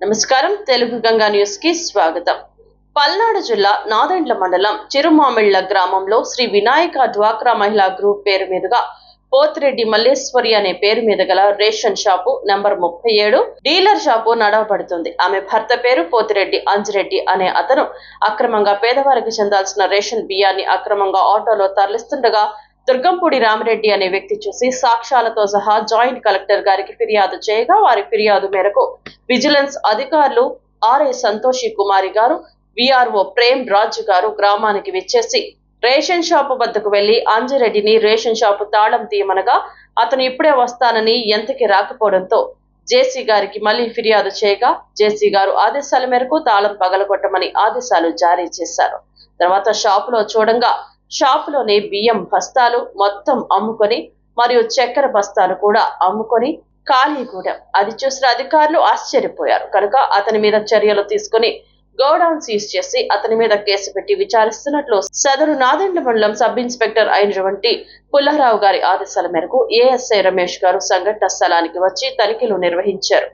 నమస్కారం. తెలుగు గంగా న్యూస్కి స్వాగతం. పల్నాడు జిల్లా నాదెండ్ల మండలం చిరుమామిళ్ళ గ్రామంలో శ్రీ వినాయక డ్వాక్రా మహిళా గ్రూప్ పేరు మీదుగా పోతిరెడ్డి మల్లేశ్వరి అనే పేరు మీద గల రేషన్ షాపు నంబర్ ముప్పై ఏడు డీలర్ షాపు నడవబడుతుంది. ఆమె భర్త పేరు పోతిరెడ్డి అంజిరెడ్డి అనే అతను. అక్రమంగా పేదవారికి చెందాల్సిన రేషన్ బియ్యాన్ని అక్రమంగా ఆటోలో తరలిస్తుండగా దుర్గంపూడి రామిరెడ్డి అనే వ్యక్తి చూసి సాక్ష్యాలతో సహా జాయింట్ కలెక్టర్ గారికి ఫిర్యాదు చేయగా వారి ఫిర్యాదు మేరకు విజిలెన్స్ అధికారులు ఆర్ఏ సంతోషి కుమారి గారు విఆర్ఓ ప్రేమ్ రాజు గారు గ్రామానికి విచ్చేసి రేషన్ షాపు వద్దకు వెళ్ళి అంజిరెడ్డిని రేషన్ షాపు తాళం తీయమనగా అతను ఇప్పుడే వస్తానని ఎంతకి రాకపోవడంతో జేసీ గారికి మళ్ళీ ఫిర్యాదు చేయగా జేసీ గారు ఆదేశాల మేరకు తాళం పగలగొట్టమని ఆదేశాలు జారీ చేశారు. తర్వాత షాపులో చూడంగా షాపులోని బియ్యం బస్తాలు మొత్తం అమ్ముకొని మరియు చక్కెర బస్తాలు కూడా అమ్ముకొని ఖాళీగూడెం అది చూసిన అధికారులు ఆశ్చర్యపోయారు. కనుక అతని మీద చర్యలు తీసుకుని గోడౌన్ సీజ్ చేసి అతని మీద కేసు పెట్టి విచారిస్తున్నట్లు సదరు నాదెండ్ల మండలం సబ్ ఇన్స్పెక్టర్ అయినటువంటి పుల్లారావు గారి ఆదేశాల మేరకు ఏఎస్ఐ రమేష్ గారు సంఘటన స్థలానికి వచ్చి తనిఖీలు నిర్వహించారు.